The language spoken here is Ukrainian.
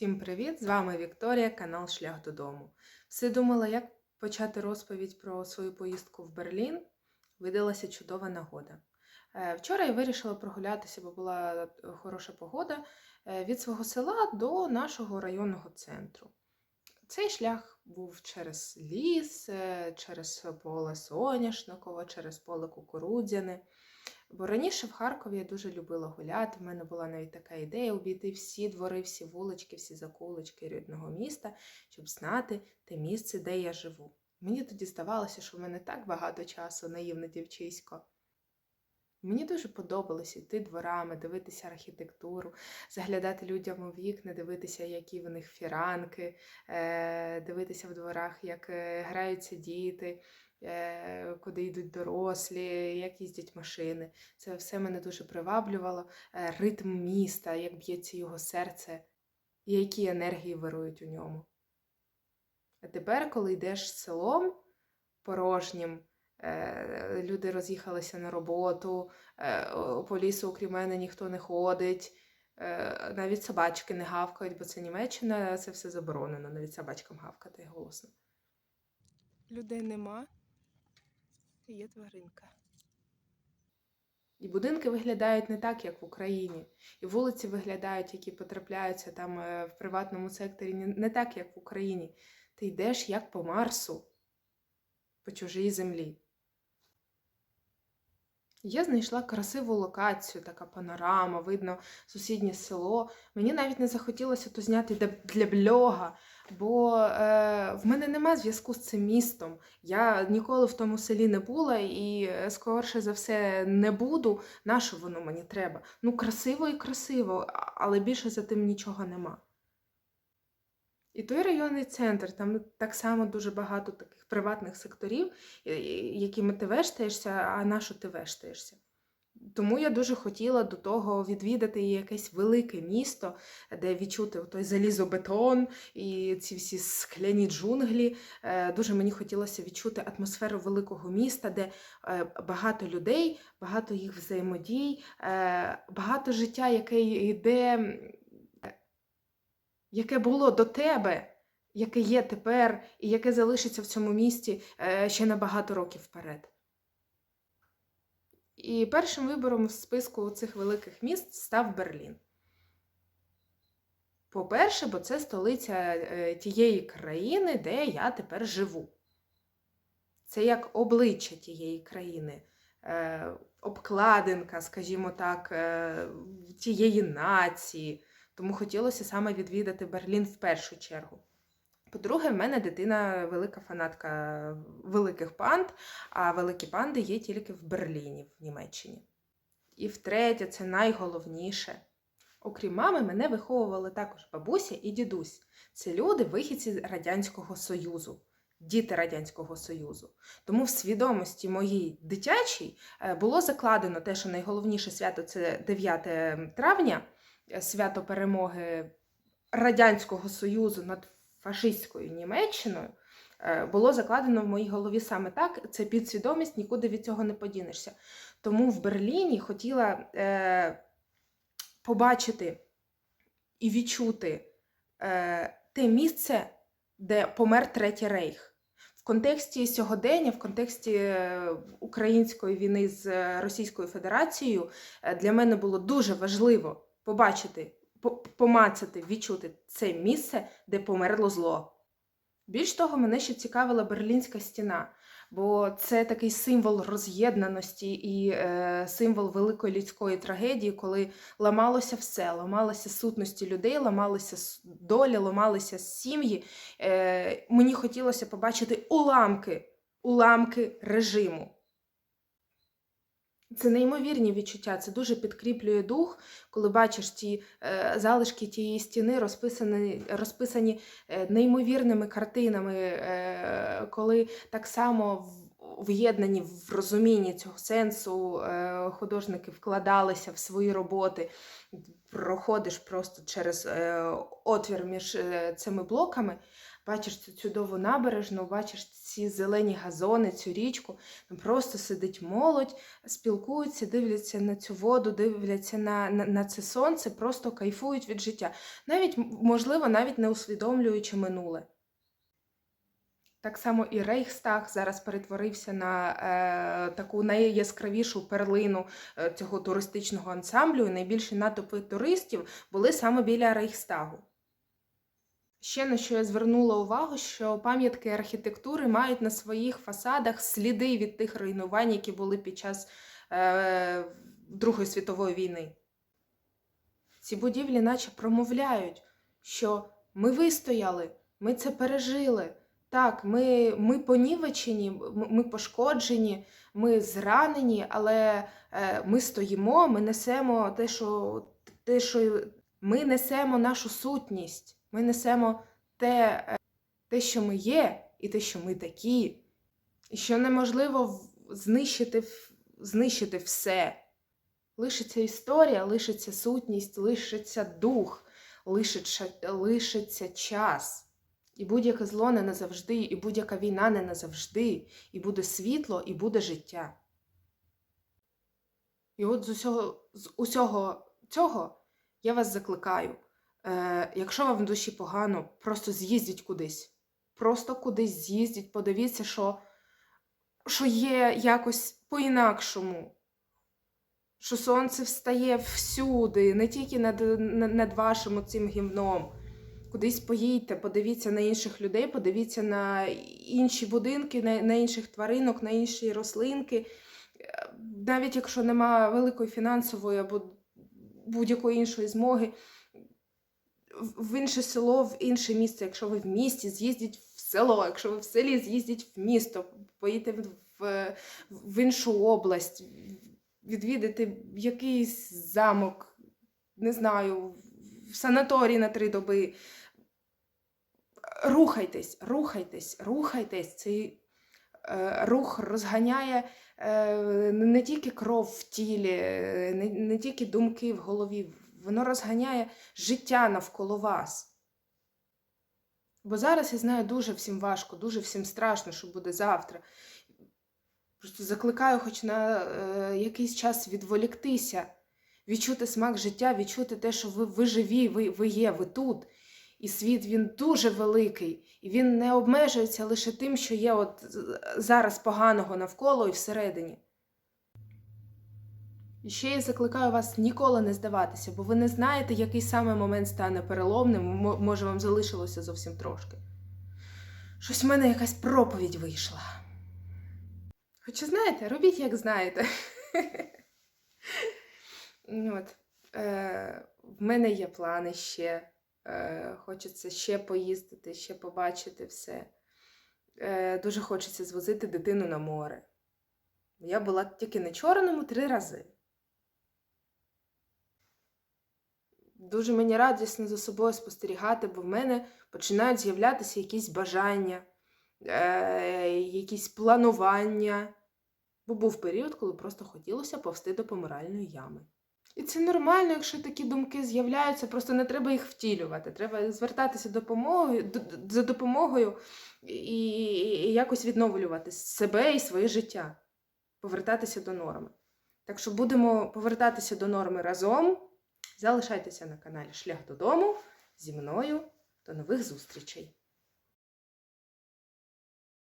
Всім привіт! З вами Вікторія, канал Шлях додому. Все думала, як почати розповідь про свою поїздку в Берлін. Видалася чудова нагода. Е, Вчора я вирішила прогулятися, бо була е, хороша погода е, від свого села до нашого районного центру. Цей шлях був через ліс, через поле соняшникове, через поле кукурудзяне. Бо раніше в Харкові я дуже любила гуляти. В мене була навіть така ідея обійти всі двори, всі вулички, всі закулички рідного міста, щоб знати те місце, де я живу. Мені тоді здавалося, що в мене так багато часу, наївне дівчисько. Мені дуже подобалося йти дворами, дивитися архітектуру, заглядати людям у вікна, дивитися, які в них фіранки, е, дивитися в дворах, як е, граються діти, е, куди йдуть дорослі, як їздять машини. Це все мене дуже приваблювало. Ритм міста, як б'ється його серце, і які енергії вирують у ньому. А тепер, коли йдеш селом порожнім, люди роз'їхалися на роботу, е, по лісу, окрім мене, ніхто не ходить. Е, Навіть собачки не гавкають, бо це Німеччина, це все заборонено, навіть собачкам гавкати голосно. Людей нема, є тваринка. І будинки виглядають не так, як в Україні. І вулиці виглядають, які потрапляються там е, в приватному секторі, не так, як в Україні. Ти йдеш як по Марсу, по чужій землі. Я знайшла красиву локацію, така панорама, видно сусіднє село. Мені навіть не захотілося то зняти для- блога, бо е, в мене нема зв'язку з цим містом. Я ніколи в тому селі не була і, е, скорше за все, не буду. Нащо воно мені треба? Ну, красиво і красиво, але більше за тим нічого нема. І той районний центр, там так само дуже багато таких приватних секторів, е, якими ти вештаєшся, а на що ти вештаєшся. Тому я дуже хотіла до того відвідати якесь велике місто, де відчути той залізобетон і ці всі скляні джунглі. Е, Дуже мені хотілося відчути атмосферу великого міста, де е, багато людей, багато їх взаємодій, багато життя, яке йде яке було до тебе, яке є тепер, і яке залишиться в цьому місті е, ще на багато років вперед. І першим вибором в списку цих великих міст став Берлін. По-перше, бо це столиця е, тієї країни, де я тепер живу. Це як обличчя тієї країни, е, обкладинка, скажімо так, тієї нації. Тому хотілося саме відвідати Берлін в першу чергу. По-друге, в мене дитина велика фанатка великих панд, а великі панди є тільки в Берліні, в Німеччині. І втретє, це найголовніше. Окрім мами, мене виховували також бабуся і дідусь. Це люди, вихідці Радянського Союзу, діти Радянського Союзу. Тому в свідомості моїй дитячій е, було закладено те, що найголовніше свято це 9 травня, свято перемоги Радянського Союзу над фашистською Німеччиною. е, Було закладено в моїй голові саме так. Це підсвідомість, нікуди від цього не подінешся. Тому в Берліні хотіла е, побачити і відчути е, те місце, де помер Третій Рейх. В контексті сьогодення, в контексті е, української війни з Російською Федерацією, е, для мене було дуже важливо побачити, по- помацати, відчути це місце, де померло зло. Більш того, мене ще цікавила Берлінська стіна, бо це такий символ роз'єднаності і е, символ великої людської трагедії, коли ламалося все, ламалися сутності людей, ламалися долі, ламалися сім'ї. Е, мені хотілося побачити уламки, уламки режиму. Це неймовірні відчуття, це дуже підкріплює дух, коли бачиш ті е, залишки тієї стіни, розписані, розписані е, неймовірними картинами, е, коли так само в'єднані в розумінні цього сенсу, е, художники вкладалися в свої роботи, проходиш просто через е, отвір між е, цими блоками, бачиш цю чудову набережну, бачиш ці зелені газони, цю річку, там просто сидить молодь, спілкуються, дивляться на цю воду, дивляться на, на, на це сонце, просто кайфують від життя. Навіть, можливо, навіть не усвідомлюючи минуле. Так само і Рейхстаг зараз перетворився на е, таку найяскравішу перлину е, цього туристичного ансамблю. І найбільші натовпи туристів були саме біля Рейхстагу. Ще на що я звернула увагу, що пам'ятки архітектури мають на своїх фасадах сліди від тих руйнувань, які були під час е, Другої світової війни. Ці будівлі наче промовляють, що ми вистояли, ми це пережили. Так, ми, ми понівечені, ми пошкоджені, ми зранені, але е, ми стоїмо, ми несемо те, що, те, що ми несемо нашу сутність, ми несемо те, е, те, що ми є, і те, що ми такі, і що неможливо знищити, знищити все. Лишиться історія, лишиться сутність, лишиться дух, лишиться, лишиться час. І будь-яке зло не назавжди, і будь-яка війна не назавжди, і буде світло, і буде життя. І от з усього, з усього цього я вас закликаю. Е, якщо вам в душі погано, просто з'їздіть кудись. Просто кудись з'їздіть, подивіться, що, що є якось по-інакшому. Що сонце встає всюди, не тільки над, над, вашим цим гімном. Кудись поїдьте, подивіться на інших людей, подивіться на інші будинки, на, на інших тваринок, на інші рослинки. Е, Навіть якщо немає великої фінансової або будь-якої іншої змоги, в інше село, в інше місце. Якщо ви в місті, з'їздіть в село. Якщо ви в селі, з'їздіть в місто, поїдьте в, в, в іншу область, відвідати якийсь замок, не знаю, в санаторій на три доби. Рухайтесь, рухайтесь, рухайтесь. Цей е, рух розганяє е, не тільки кров в тілі, е, не, не тільки думки в голові, воно розганяє життя навколо вас. Бо зараз я знаю дуже всім важко, дуже всім страшно, що буде завтра. Просто закликаю хоч на е, якийсь час відволіктися, відчути смак життя, відчути те, що ви, ви живі, ви, ви є, ви тут. І світ він дуже великий, і він не обмежується лише тим, що є от зараз поганого навколо і всередині. І ще я закликаю вас ніколи не здаватися, бо ви не знаєте, який саме момент стане переломним, може вам залишилося зовсім трошки. Щось в мене якась проповідь вийшла. Хоча знаєте, робіть, як знаєте. От. Е, в мене є плани ще. Е, хочеться ще поїздити, ще побачити все. Е, дуже хочеться звозити дитину на море. Я була тільки на чорному три рази. Дуже мені радісно за собою спостерігати, бо в мене починають з'являтися якісь бажання, е, якісь планування. Бо був період, коли просто хотілося повсти до помиральної ями. І це нормально, якщо такі думки з'являються, просто не треба їх втілювати. Треба звертатися допомогою, за допомогою і, і якось відновлювати себе і своє життя, повертатися до норми. Так що будемо повертатися до норми разом. Залишайтеся на каналі Шлях додому зі мною. До нових зустрічей!